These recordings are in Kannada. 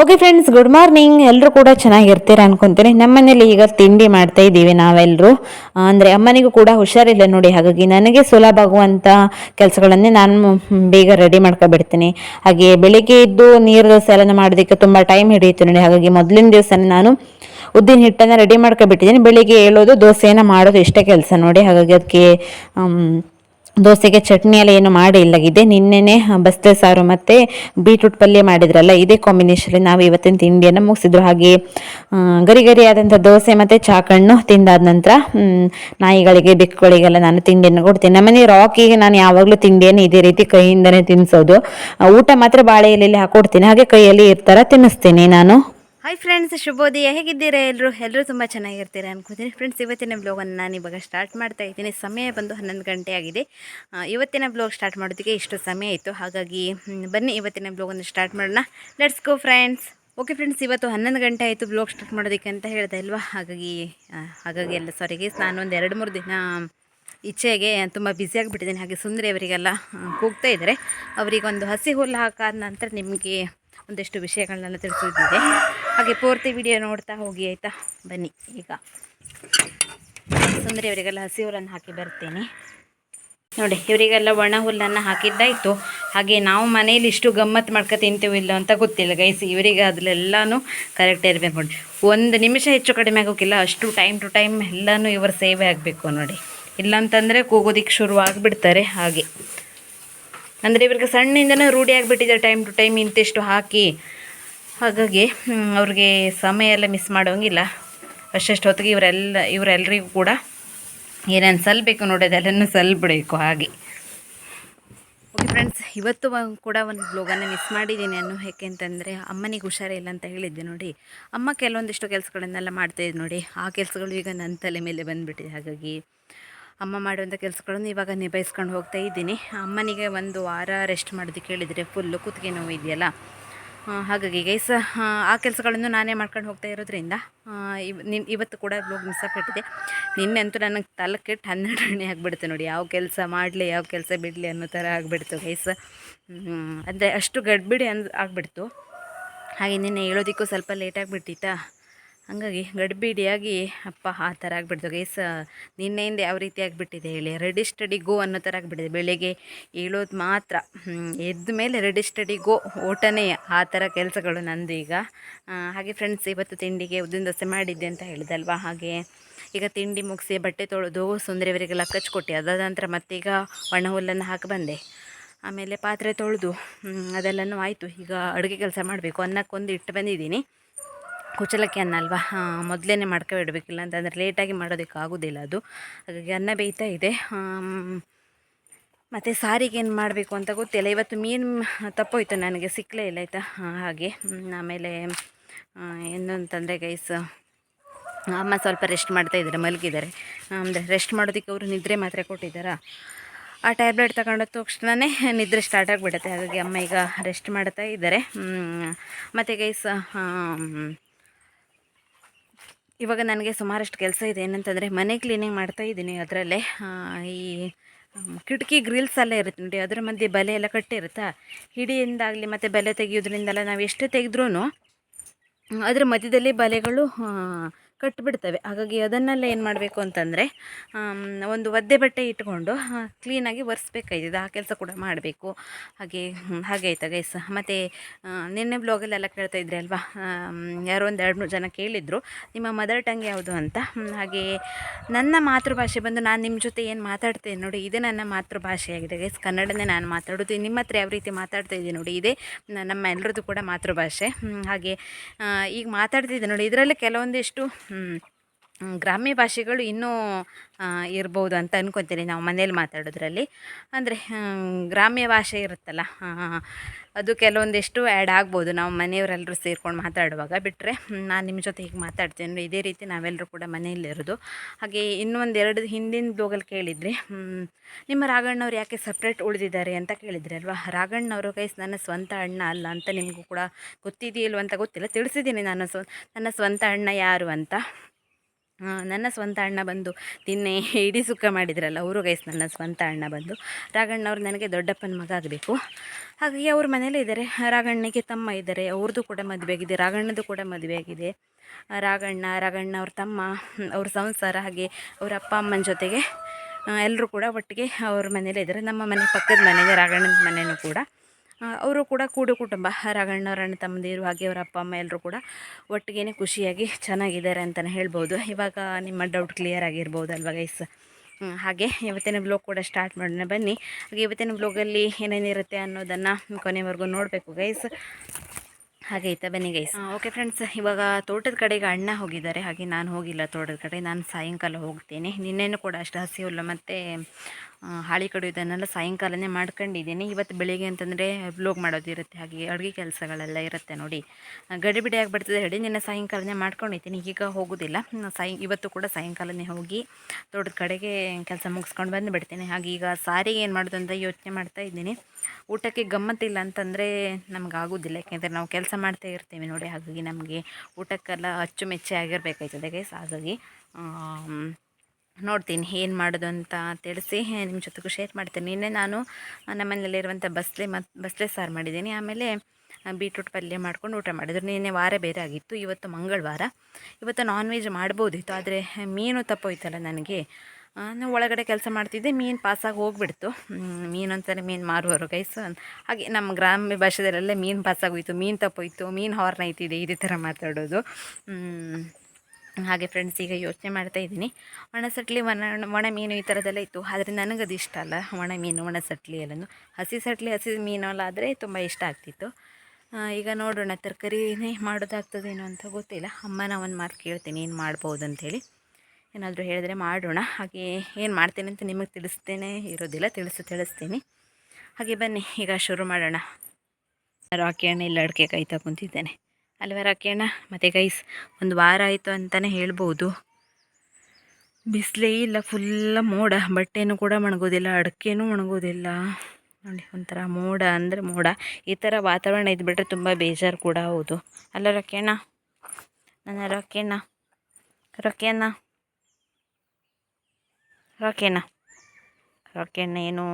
ಓಕೆ ಫ್ರೆಂಡ್ಸ್ ಗುಡ್ ಮಾರ್ನಿಂಗ್ ಎಲ್ಲರೂ ಕೂಡ ಚೆನ್ನಾಗಿರ್ತೀರ ಅನ್ಕೊಂತೀನಿ. ನಮ್ಮ ಮನೇಲಿ ಈಗ ತಿಂಡಿ ಮಾಡ್ತಾ ಇದ್ದೀವಿ ನಾವೆಲ್ಲರೂ ಅಂದರೆ ಅಮ್ಮನಿಗೂ ಕೂಡ ಹುಷಾರಿಲ್ಲ ನೋಡಿ, ಹಾಗಾಗಿ ನನಗೆ ಸುಲಭ ಆಗುವಂಥ ಕೆಲಸಗಳನ್ನೇ ನಾನು ಬೇಗ ರೆಡಿ ಮಾಡ್ಕೊಬಿಡ್ತೀನಿ. ಹಾಗೆ ಬೆಳಿಗ್ಗೆ ಇದ್ದು ನೀರು ದೋಸೆ ಎಲ್ಲ ಮಾಡೋದಕ್ಕೆ ತುಂಬ ಟೈಮ್ ಹಿಡಿಯುತ್ತೆ ನೋಡಿ, ಹಾಗಾಗಿ ಮೊದಲಿನ ದಿವಸನೇ ನಾನು ಉದ್ದಿನ ಹಿಟ್ಟನ್ನು ರೆಡಿ ಮಾಡ್ಕೊಬಿಟ್ಟಿದ್ದೀನಿ. ಬೆಳಿಗ್ಗೆ ಹೇಳೋದು ದೋಸೆನ ಮಾಡೋದು ಇಷ್ಟೇ ಕೆಲಸ ನೋಡಿ, ಹಾಗಾಗಿ ಅದಕ್ಕೆ ದೋಸೆಗೆ ಚಟ್ನಿ ಎಲ್ಲ ಏನು ಮಾಡಿಲ್ಲಾಗಿದೆ ನಿನ್ನೆನೆ ಬಸ್ತೆ ಸಾರು ಮತ್ತು ಬೀಟ್ರೂಟ್ ಪಲ್ಯ ಮಾಡಿದ್ರಲ್ಲ, ಇದೇ ಕಾಂಬಿನೇಷನಲ್ಲಿ ನಾವು ಇವತ್ತಿನ ತಿಂಡಿಯನ್ನು ಮುಗಿಸಿದ್ರು. ಹಾಗೆ ಗರಿ ಗರಿ ಆದಂಥ ದೋಸೆ ಮತ್ತು ಚಾಕಣ್ಣು ತಿಂದಾದ ನಂತರ ನಾಯಿಗಳಿಗೆ, ಬೆಕ್ಕುಗಳಿಗೆಲ್ಲ ನಾನು ತಿಂಡಿಯನ್ನು ಕೊಡ್ತೀನಿ. ನಮ್ಮನೆ ರಾಕಿಗೆ ನಾನು ಯಾವಾಗಲೂ ತಿಂಡಿಯನ್ನು ಇದೇ ರೀತಿ ಕೈಯಿಂದನೇ ತಿನ್ನಿಸೋದು ಊಟ ಮಾತ್ರ ಬಾಳೆ ಎಲೆಯಲ್ಲಿ ಹಾಕೊಡ್ತೀನಿ. ಹಾಗೆ ಕೈಯಲ್ಲಿ ಇರ್ತಾರ ತಿನ್ನಿಸ್ತೀನಿ ನಾನು. ಹಾಯ್ ಫ್ರೆಂಡ್ಸ್ ಶುಭೋದಯ. ಹೇಗಿದ್ದೀರಾ ಎಲ್ಲರೂ ಎಲ್ಲರೂ ತುಂಬ ಚೆನ್ನಾಗಿರ್ತೀರಾ ಅನ್ಕೋತೀನಿ. ಫ್ರೆಂಡ್ಸ್ ಇವತ್ತಿನ ಬ್ಲಾಗನ್ನು ನಾನು ಇವಾಗ ಸ್ಟಾರ್ಟ್ ಮಾಡ್ತಾ ಇದ್ದೀನಿ. ಸಮಯ ಬಂದು ಹನ್ನೊಂದು ಗಂಟೆ ಆಗಿದೆ. ಇವತ್ತಿನ ಬ್ಲಾಗ್ ಸ್ಟಾರ್ಟ್ ಮಾಡೋದಕ್ಕೆ ಇಷ್ಟು ಸಮಯ ಇತ್ತು. ಹಾಗಾಗಿ ಬನ್ನಿ ಇವತ್ತಿನ ಬ್ಲಾಗನ್ನು ಸ್ಟಾರ್ಟ್ ಮಾಡೋಣ. Let's go friends okay friends ಇವತ್ತು ಹನ್ನೊಂದು ಗಂಟೆ ಆಯಿತು ಬ್ಲಾಗ್ ಸ್ಟಾರ್ಟ್ ಮಾಡೋದಕ್ಕೆ ಅಂತ ಹೇಳಿದೆ ಅಲ್ವಾ? ಹಾಗಾಗಿ ಹಾಗಾಗಿ ಎಲ್ಲ ಸಾರಿಗೆ ನಾನು ಒಂದು ಎರಡು ಮೂರು ದಿನ ಇಚ್ಛೆಗೆ ತುಂಬ ಬ್ಯುಸಿಯಾಗಿಬಿಟ್ಟಿದ್ದೀನಿ ಹಾಗೆ ಸುಂದರಿ ಅವರಿಗೆಲ್ಲ ಕೂಗ್ತಾ ಇದ್ದಾರೆ. ಅವರಿಗೊಂದು ಹಸಿ ಹುಲ್ಲು ಹಾಕಾದ ನಂತರ ನಿಮಗೆ ಒಂದಷ್ಟು ವಿಷಯಗಳನ್ನೆಲ್ಲ ತಿಳಿಸೋದಿದೆ ಹಾಗೆ ಪೂರ್ತಿ ವಿಡಿಯೋ ನೋಡ್ತಾ ಹೋಗಿ ಆಯಿತಾ? ಬನ್ನಿ, ಈಗ. ಸುಂದರಿ ಅವರಿಗೆಲ್ಲ ಹಸಿ ಹುಲ್ಲನ್ನು ಹಾಕಿ ಬರ್ತೇನೆ. ನೋಡಿ, ಇವರಿಗೆಲ್ಲ ಒಣ ಹುಲ್ಲನ್ನು ಹಾಕಿದ್ದಾಯಿತು. ಹಾಗೆ ನಾವು ಮನೇಲಿ ಇಷ್ಟು ಗಮ್ಮತ್ತು ಮಾಡ್ಕೊ ತಿಂತೀವಿ ಇಲ್ಲ ಅಂತ ಗೊತ್ತಿಲ್ಲ ಗೈಸಿ ಇವರಿಗೆ ಅದಲ್ಲೆಲ್ಲಾನು ಕರೆಕ್ಟ್ ಇರಬೇಕು ನೋಡಿ ಒಂದು ನಿಮಿಷ ಹೆಚ್ಚು ಕಡಿಮೆ ಆಗೋಕ್ಕಿಲ್ಲ, ಅಷ್ಟು ಟೈಮ್ ಟು ಟೈಮ್ ಎಲ್ಲನೂ ಇವರು ಸೇವೆ ಆಗಬೇಕು ನೋಡಿ. ಇಲ್ಲಾಂತಂದರೆ ಕೂಗೋದಿಕ್ಕೆ ಶುರು ಆಗಿಬಿಡ್ತಾರೆ ಹಾಗೆ. ಅಂದರೆ ಇವ್ರಿಗೆ ಸಣ್ಣಿಂದನೂ ರೂಢಿ ಆಗಿಬಿಟ್ಟಿದ್ದಾರೆ ಟೈಮ್ ಟು ಟೈಮ್ ಇಂತಿಷ್ಟು ಹಾಕಿ. ಹಾಗಾಗಿ ಅವ್ರಿಗೆ ಸಮಯ ಎಲ್ಲ ಮಿಸ್ ಮಾಡೋಂಗಿಲ್ಲ ಅಷ್ಟಷ್ಟು ಹೊತ್ತಿಗೆ ಇವರೆಲ್ಲ ಇವರೆಲ್ಲರಿಗೂ ಕೂಡ ಏನೇನು ಸಲ್ಬೇಕು ನೋಡಿ ಅದೆಲ್ಲನೂ ಸಲ್ಬಿಡಬೇಕು ಹಾಗೆ. ಓಕೆ ಫ್ರೆಂಡ್ಸ್ ಇವತ್ತು ಕೂಡ ಒಂದು ಬ್ಲೋಗನ್ನು ಮಿಸ್ ಮಾಡಿದ್ದೀನಿ ಅನ್ನು ಯಾಕೆ ಅಂತಂದರೆ, ಅಮ್ಮನಿಗೆ ಹುಷಾರಿಲ್ಲ ಅಂತ ಹೇಳಿದ್ದೆ ನೋಡಿ. ಅಮ್ಮ ಕೆಲವೊಂದಿಷ್ಟು ಕೆಲಸಗಳನ್ನೆಲ್ಲ ಮಾಡ್ತಾಯಿದ್ದು ನೋಡಿ. ಆ ಕೆಲಸಗಳು ಈಗ ನನ್ನ ತಲೆ ಮೇಲೆ ಬಂದುಬಿಟ್ಟಿದೆ. ಹಾಗಾಗಿ ಅಮ್ಮ ಮಾಡುವಂಥ ಕೆಲಸಗಳನ್ನು ಇವಾಗ ನಿಭಾಯಿಸ್ಕೊಂಡು ಹೋಗ್ತಾ ಇದ್ದೀನಿ. ಅಮ್ಮನಿಗೆ ಒಂದು ವಾರ ರೆಸ್ಟ್ ಮಾಡೋದಕ್ಕೆ ಹೇಳಿದರೆ ಫುಲ್ಲು ಕುತ್ತಿಗೆ ನೋವು ಇದೆಯಲ್ಲ? ಹಾಗಾಗಿ ಗೈಸ್ ಆ ಕೆಲಸಗಳನ್ನು ನಾನೇ ಮಾಡ್ಕೊಂಡು ಹೋಗ್ತಾ ಇರೋದ್ರಿಂದ ಇವ್ ಇವತ್ತು ಕೂಡ ಬ್ಲೋಗ್ ಮಿಸ್ ಆಗಿಬಿಟ್ಟಿದೆ ನಿನ್ನೆ ಅಂತೂ ನನಗೆ ಹನ್ನೆರಡು ಗಂಟೆ ಆಗಿಬಿಡ್ತು ನೋಡಿ, ಯಾವ ಕೆಲಸ ಮಾಡಲಿ, ಯಾವ ಕೆಲಸ ಬಿಡಲಿ ಅನ್ನೋ ಥರ ಆಗಿಬಿಡ್ತು ಗೈಸ್ ಅಂದರೆ ಅಷ್ಟು ಗಡ್ಬಿಡಿ ಅಂದ್ ಆಗಿಬಿಡ್ತು. ಹಾಗೆ ನಿನ್ನೆ ಹೇಳೋದಕ್ಕೂ ಸ್ವಲ್ಪ ಲೇಟ್ ಆಗಿಬಿಟ್ಟಿತ್ತಾ ಹಾಗಾಗಿ ಗಡ್ಬಿಡಿಯಾಗಿ, ಅಪ್ಪ, ಆ ಥರ ಆಗಿಬಿಡ್ತು. ಗೈಸ್ ನಿನ್ನೆಯಿಂದ ಯಾವ ರೀತಿ ಆಗಿಬಿಟ್ಟಿದೆ ಹೇಳಿ. ರೆಡಿ ಸ್ಟಡಿ ಗೋ ಅನ್ನೋ ಥರ ಆಗಿಬಿಟ್ಟಿದೆ. ಬೆಳಿಗ್ಗೆ ಹೇಳೋದು ಮಾತ್ರ. ಎದ್ದ ಮೇಲೆ ರೆಡಿ ಸ್ಟಡಿ ಗೋ ಓಟನೇ ಆ ಥರ ಕೆಲಸಗಳು ನಂದು ಈಗ. ಹಾಗೆ ಫ್ರೆಂಡ್ಸ್ ಇವತ್ತು ತಿಂಡಿಗೆ ಉದ್ದಿನ ದೋಸೆ ಮಾಡಿದ್ದೆ ಅಂತ ಹೇಳಿದಲ್ವಾ? ಹಾಗೆ ಈಗ ತಿಂಡಿ ಮುಗಿಸಿ ಬಟ್ಟೆ ತೊಳೆದು ಕಚ್ಚಿ ಕಚ್ಕೊಟ್ಟೆ ಅದಾದ ನಂತರ ಮತ್ತೀಗ ಒಣ ಹುಲ್ಲನ್ನು ಹಾಕಿ ಬಂದೆ. ಆಮೇಲೆ ಪಾತ್ರೆ ತೊಳೆದು ಅದೆಲ್ಲನೂ ಆಯಿತು. ಈಗ ಅಡುಗೆ ಕೆಲಸ ಮಾಡಬೇಕು. ಅನ್ನಕ್ಕೊಂದು ಇಟ್ಟು ಬಂದಿದ್ದೀನಿ. ಕುಚಲಕ್ಕಿ ಅನ್ನ ಅಲ್ವಾ? ಮೊದಲೇ ಮಾಡ್ಕೊಬಿಡ್ಬೇಕಿಲ್ಲ ಅಂತಂದರೆ ಲೇಟಾಗಿ ಮಾಡೋದಕ್ಕೆ ಆಗೋದಿಲ್ಲ ಅದು. ಹಾಗಾಗಿ ಅನ್ನ ಬೇಯ್ತಾ ಇದೆ. ಮತ್ತು ಸಾರಿಗೆ ಏನು ಮಾಡಬೇಕು ಅಂತ ಗೊತ್ತಿಲ್ಲ. ಇವತ್ತು ಮೀನು ತಪ್ಪೋಯ್ತು ನನಗೆ ಸಿಕ್ಕಲೇ ಇಲ್ಲ ಆಯಿತಾ? ಹಾಗೆ. ಆಮೇಲೆ ಏನಂತಂದರೆ ಗೈಸ್ ಅಮ್ಮ ಸ್ವಲ್ಪ ರೆಸ್ಟ್ ಮಾಡ್ತಾ ಇದ್ದಾರೆ, ಮಲಗಿದ್ದಾರೆ. ಅಂದರೆ ರೆಸ್ಟ್ ಮಾಡೋದಕ್ಕೆ ಅವರು ನಿದ್ರೆ ಮಾತ್ರೆ ಕೊಟ್ಟಿದ್ದಾರಾ? ಆ ಟ್ಯಾಬ್ಲೆಟ್ ತಗೊಂಡ ತಕ್ಷಣವೇ ನಿದ್ರೆ ಸ್ಟಾರ್ಟ್ ಆಗಿಬಿಡುತ್ತೆ. ಹಾಗಾಗಿ ಅಮ್ಮ ಈಗ ರೆಸ್ಟ್ ಮಾಡ್ತಾ ಇದ್ದಾರೆ. ಮತ್ತು ಗೈಸ್ ಇವಾಗ ನನಗೆ ಸುಮಾರಷ್ಟು ಕೆಲಸ ಇದೆ. ಏನಂತಂದರೆ ಮನೆ ಕ್ಲೀನಿಂಗ್ ಮಾಡ್ತಾ ಇದ್ದೀನಿ ಅದರಲ್ಲೇ. ಈ ಕಿಟಕಿ ಗ್ರಿಲ್ಸ್ ಎಲ್ಲ ಇರುತ್ತೆ ನೋಡಿ ಅದರ ಮಧ್ಯೆ ಬಲೆ ಎಲ್ಲ ಕಟ್ಟಿರುತ್ತಾ ಹಿಡಿಯಿಂದಾಗಲಿ ಮತ್ತು ಬಲೆ ತೆಗೆಯೋದ್ರಿಂದೆಲ್ಲ ನಾವು ಎಷ್ಟು ತೆಗೆದ್ರೂ ಅದರ ಮಧ್ಯದಲ್ಲಿ ಬಲೆಗಳು ಕಟ್ಟಿಬಿಡ್ತವೆ ಹಾಗಾಗಿ ಅದನ್ನೆಲ್ಲ ಏನು ಮಾಡಬೇಕು ಅಂತಂದರೆ ಒಂದು ಒದ್ದೆ ಬಟ್ಟೆ ಇಟ್ಕೊಂಡು ಕ್ಲೀನಾಗಿ ಒರೆಸ್ಬೇಕಾಯ್ತದೆ. ಆ ಕೆಲಸ ಕೂಡ ಮಾಡಬೇಕು. ಹಾಗೆ ಹಾಗೆ ಆಯ್ತಾ ಗೈಸ್ ಮತ್ತು ನಿನ್ನೆ ಬ್ಲಾಗಲ್ಲೆಲ್ಲ ಕೇಳ್ತಾ ಇದ್ರಿ ಅಲ್ವಾ? ಯಾರೋ ಒಂದು ಎರಡು ಮೂರು ಜನ ಕೇಳಿದರು. ನಿಮ್ಮ ಮದರ್ ಟಂಗ್ ಯಾವುದು ಅಂತ. ಹಾಗೆ ನನ್ನ ಮಾತೃಭಾಷೆ ಬಂದು ನಾನು ನಿಮ್ಮ ಜೊತೆ ಏನು ಮಾತಾಡ್ತೇನೆ ನೋಡಿ, ಇದೇ ನನ್ನ ಮಾತೃಭಾಷೆಯಾಗಿದೆ ಗೈಸ್ ಕನ್ನಡನೇ ನಾನು ಮಾತಾಡೋದು, ನಿಮ್ಮ ಹತ್ರ ಯಾವ ರೀತಿ ಮಾತಾಡ್ತಾ ಇದ್ದೀನಿ ನೋಡಿ, ಇದೇ ನಮ್ಮ ಎಲ್ಲರದ್ದು ಕೂಡ ಮಾತೃಭಾಷೆ. ಹಾಗೆ ಈಗ ಮಾತಾಡ್ತಿದ್ದೆ ನೋಡಿ, ಇದರಲ್ಲಿ ಕೆಲವೊಂದಿಷ್ಟು Hmm. ಗ್ರಾಮ್ಯ ಭಾಷೆಗಳು ಇನ್ನೂ ಇರ್ಬೋದು ಅಂತ ಅನ್ಕೊತೀನಿ ನಾವು ಮನೇಲಿ ಮಾತಾಡೋದ್ರಲ್ಲಿ. ಅಂದರೆ ಗ್ರಾಮ್ಯ ಭಾಷೆ ಇರುತ್ತಲ್ಲ ಅದು ಕೆಲವೊಂದಿಷ್ಟು ಆ್ಯಡ್ ಆಗ್ಬೋದು. ನಾವು ಮನೆಯವರೆಲ್ಲರೂ ಸೇರ್ಕೊಂಡು ಮಾತಾಡುವಾಗ ಬಿಟ್ಟರೆ ನಾನು ನಿಮ್ಮ ಜೊತೆ ಹೀಗೆ ಮಾತಾಡ್ತೀನಿ ಅಂದರೆ ಇದೇ ರೀತಿ ನಾವೆಲ್ಲರೂ ಕೂಡ ಮನೆಯಲ್ಲಿರೋದು ಹಾಗೆ ಇನ್ನೊಂದೆರಡು ಒಂದು ಎರಡು ಹಿಂದಿನ ಬ್ಲೋಗಲ್ಲಿ ಕೇಳಿದ್ರಿ ನಿಮ್ಮ ರಾಘಣ್ಣವ್ರು ಯಾಕೆ ಸಪ್ರೇಟ್ ಉಳಿದಿದ್ದಾರೆ ಅಂತ ಕೇಳಿದ್ರಿ ಅಲ್ವಾ? ರಾಘಣ್ಣವರು ಕೈಸ್ ನನ್ನ ಸ್ವಂತ ಅಣ್ಣ ಅಲ್ಲ ಅಂತ ನಿಮಗೂ ಕೂಡ ಗೊತ್ತಿದೆಯಲ್ವ ಅಂತ ಗೊತ್ತಿಲ್ಲ. ತಿಳಿಸಿದ್ದೀನಿ ನಾನು ಸ್ವ, ನನ್ನ ಸ್ವಂತ ಅಣ್ಣ ಯಾರು ಅಂತ. ನನ್ನ ಸ್ವಂತ ಅಣ್ಣ ಬಂದು ನಿನ್ನೆ ಇಡೀ ಸುಕ್ಕ ಮಾಡಿದ್ರಲ್ಲ, ಅವರು ಗೈಸ್ ನನ್ನ ಸ್ವಂತ ಅಣ್ಣ ಬಂದು. ರಾಘಣ್ಣವ್ರು ನನಗೆ ದೊಡ್ಡಪ್ಪನ ಮಗ ಆಗಬೇಕು. ಹಾಗಾಗಿ ಅವ್ರ ಮನೇಲೇ ಇದ್ದಾರೆ. ರಾಘಣ್ಣಗೆ ತಮ್ಮ ಇದ್ದಾರೆ ಅವ್ರದ್ದು ಕೂಡ ಮದುವೆ ಆಗಿದೆ ರಾಘಣ್ಣದು ಕೂಡ ಮದುವೆ ಆಗಿದೆ. ರಾಘಣ್ಣ ರಾಘಣ್ಣ ಅವ್ರ ತಮ್ಮ, ಅವ್ರ ಸಂಸಾರ ಹಾಗೆ ಅವ್ರ ಅಪ್ಪ ಅಮ್ಮನ ಜೊತೆಗೆ ಎಲ್ಲರೂ ಕೂಡ ಒಟ್ಟಿಗೆ ಅವ್ರ ಮನೇಲೇ ಇದ್ದಾರೆ. ನಮ್ಮ ಮನೆ ಪಕ್ಕದ ಮನೆಗೆ ರಾಘಣ್ಣನ ಮನೆಯೂ ಕೂಡ. ಅವರು ಕೂಡ ಕೂಡು ಕುಟುಂಬ. ರಾಘಣ್ಣವ್ರ ಅಣ್ಣ ತಮ್ಮದಿರು, ಹಾಗೆ ಅವರ ಅಪ್ಪ, ಅಮ್ಮ ಎಲ್ಲರೂ ಕೂಡ ಒಟ್ಟಿಗೆ ಖುಷಿಯಾಗಿ ಚೆನ್ನಾಗಿದ್ದಾರೆ ಅಂತಲೇ ಹೇಳ್ಬೋದು. ಇವಾಗ ನಿಮ್ಮ ಡೌಟ್ ಕ್ಲಿಯರ್ ಆಗಿರ್ಬೋದು ಅಲ್ವಾ ಗೈಸ್ ಹಾಗೆ ಇವತ್ತಿನ ಬ್ಲಾಗ್ ಕೂಡ ಸ್ಟಾರ್ಟ್ ಮಾಡೋಣ ಬನ್ನಿ. ಹಾಗೆ ಇವತ್ತಿನ ಬ್ಲಾಗಲ್ಲಿ ಏನೇನಿರುತ್ತೆ ಅನ್ನೋದನ್ನು ಕೊನೆವರೆಗೂ ನೋಡಬೇಕು ಗೈಸ್ ಹಾಗೆ ಆಯ್ತಾ ಬನ್ನಿ ಗೈಸ್ ಓಕೆ ಫ್ರೆಂಡ್ಸ್ ಇವಾಗ ತೋಟದ ಕಡೆಗೆ ಅಣ್ಣ ಹೋಗಿದ್ದಾರೆ. ಹಾಗೆ ನಾನು ಹೋಗಿಲ್ಲ ತೋಟದ ಕಡೆ. ನಾನು ಸಾಯಂಕಾಲ ಹೋಗ್ತೀನಿ. ನಿನ್ನೆನೂ ಕೂಡ ಅಷ್ಟು ಹಸಿ ಮತ್ತು ಹಾಳಿ ಕಡು ಇದನ್ನೆಲ್ಲ ಸಾಯಂಕಾಲನೇ ಮಾಡ್ಕೊಂಡಿದ್ದೀನಿ. ಇವತ್ತು ಬೆಳಿಗ್ಗೆ ಅಂತಂದರೆ ಬ್ಲೋಗ್ ಮಾಡೋದಿರುತ್ತೆ ಹಾಗೆ ಅಡುಗೆ ಕೆಲಸಗಳೆಲ್ಲ ಇರುತ್ತೆ ನೋಡಿ. ಗಡಿಬಿಡಿ ಆಗಿಬಿಡ್ತದೆ ಹೇಳಿ. ನಿನ್ನೆ ಸಾಯಂಕಾಲನೇ ಮಾಡ್ಕೊಂಡಿದ್ದೀನಿ. ಈಗ ಹೋಗೋದಿಲ್ಲ. ಸಾಯಿ ಇವತ್ತು ಕೂಡ ಸಾಯಂಕಾಲನೇ ಹೋಗಿ ತೋಟದ ಕಡೆಗೆ ಕೆಲಸ ಮುಗಿಸ್ಕೊಂಡು ಬಂದುಬಿಡ್ತೀನಿ ಹಾಗೆ ಈಗ ಸಾರಿಗೆ ಏನು ಮಾಡೋದು ಅಂತ ಯೋಚನೆ ಮಾಡ್ತಾ ಇದ್ದೀನಿ. ಊಟಕ್ಕೆ ಗಮ್ಮತ್ತಿಲ್ಲ ಅಂತಂದರೆ ನಮ್ಗೆ ಆಗೋದಿಲ್ಲ ಯಾಕೆಂದರೆ ನಾವು ಕೆಲಸ ಮಾಡ್ತಾ ಇರ್ತೀವಿ ನೋಡಿ. ಹಾಗಾಗಿ ನಮಗೆ ಊಟಕ್ಕೆಲ್ಲ ಅಚ್ಚುಮೆಚ್ಚೆ ಆಗಿರಬೇಕಾಯ್ತದೆ ಗೈಸ್ ಹಾಗಾಗಿ ನೋಡ್ತೀನಿ ಏನು ಮಾಡೋದು ಅಂತ ತಿಳಿಸಿ ನಿಮ್ಮ ಜೊತೆಗೂ ಶೇರ್ ಮಾಡ್ತೀನಿ. ನಿನ್ನೆ ನಾನು ನಮ್ಮನೇಲಿರುವಂಥ ಬಸ್ಲೆ ಮತ್ತು ಬಸ್ಲೆ ಸಾರು ಮಾಡಿದ್ದೀನಿ. ಆಮೇಲೆ ಬೀಟ್ರೂಟ್ ಪಲ್ಯ ಮಾಡ್ಕೊಂಡು ಊಟ ಮಾಡಿದ್ರು. ನಿನ್ನೆ ವಾರ ಬೇರೆ ಆಗಿತ್ತು. ಇವತ್ತು ಮಂಗಳವಾರ. ಇವತ್ತು ನಾನ್ ವೆಜ್ ಮಾಡ್ಬೋದಿತ್ತು, ಆದರೆ ಮೀನು ತಪ್ಪೋಯ್ತಲ್ಲ ನನಗೆ. ನಾನು ಒಳಗಡೆ ಕೆಲಸ ಮಾಡ್ತಿದ್ದೆ, ಮೀನು ಪಾಸಾಗಿ ಹೋಗ್ಬಿಡ್ತು. ಮೀನು ಅಂತಾರೆ ಮೀನು ಮಾರುವವರು ಗೈಸ್ ಹಾಗೆ ನಮ್ಮ ಗ್ರಾಮ್ಯ ಭಾಷೆದಲ್ಲೆಲ್ಲ ಮೀನು ಪಾಸಾಗೋಯ್ತು ಮೀನು ತಪ್ಪೋಯ್ತು, ಮೀನು ಹಾರ್ನ್ ಐತಿದೆ, ಇದೇ ಥರ ಮಾತಾಡೋದು. ಹಾಗೆ ಫ್ರೆಂಡ್ಸ್ ಈಗ ಯೋಚನೆ ಮಾಡ್ತಾ ಇದ್ದೀನಿ. ಒಣಸಟ್ಲಿ, ಒಣ ಒಣ ಮೀನು ಈ ಥರದ್ದೆಲ್ಲ ಇತ್ತು. ಆದರೆ ನನಗದು ಇಷ್ಟ ಅಲ್ಲ. ಒಣ ಮೀನು ಒಣ ಸಟ್ಲಿ ಎಲ್ಲನೂ. ಹಸಿ ಸಟ್ಲಿ, ಹಸಿ ಮೀನು ಆದರೆ ತುಂಬ ಇಷ್ಟ ಆಗ್ತಿತ್ತು. ಈಗ ನೋಡೋಣ, ತರಕಾರಿನೇ ಮಾಡೋದಾಗ್ತದೇನೋ ಅಂತ ಗೊತ್ತಿಲ್ಲ. ಅಮ್ಮನ ಒಂದು ಮಾತು ಕೇಳ್ತೀನಿ, ಏನು ಮಾಡ್ಬೋದು ಅಂಥೇಳಿ ಏನಾದರೂ ಹೇಳಿದ್ರೆ ಮಾಡೋಣ. ಹಾಗೆ ಏನು ಮಾಡ್ತೀನಿ ಅಂತ ನಿಮಗೆ ತಿಳಿಸ್ತೇನೆ ಇರೋದಿಲ್ಲ, ತಿಳಿಸು ತಿಳಿಸ್ತೀನಿ. ಹಾಗೆ ಬನ್ನಿ, ಈಗ ಶುರು ಮಾಡೋಣ. ರಾಕಿ ಅಣ್ಣ ಇಲ್ಲಿ ಅಡಿಕೆ ಕಾಯ್ತಾ ಕುಂತಿದ್ದೇನೆ. ಅಲ್ವಾ ರಾಕಿ ಅಣ್ಣ ಮತ್ತು ಗೈಸ್ ಒಂದು ವಾರ ಆಯಿತು ಅಂತಲೇ ಹೇಳ್ಬೋದು. ಬಿಸಿಲೇ ಇಲ್ಲ ಫುಲ್ಲ ಮೋಡ. ಬಟ್ಟೆನೂ ಕೂಡ ಒಣಗೋದಿಲ್ಲ, ಅಡಿಕೆನೂ ಒಣಗೋದಿಲ್ಲ. ನೋಡಿ, ಒಂಥರ ಮೋಡ ಅಂದರೆ ಮೋಡ. ಈ ಥರ ವಾತಾವರಣ ಇದ್ಬಿಟ್ರೆ ತುಂಬ ಬೇಜಾರು ಕೂಡ ಹೌದು. ಅಲ್ಲ ರೊಕ್ಕೇಣ ನನ್ನ ರೊಕ್ಕೇಣ ರೊಕ್ಕಣ್ಣ ರೊಕ್ಕೇಣ ರೊಕ್ಕೇಣ ಏನು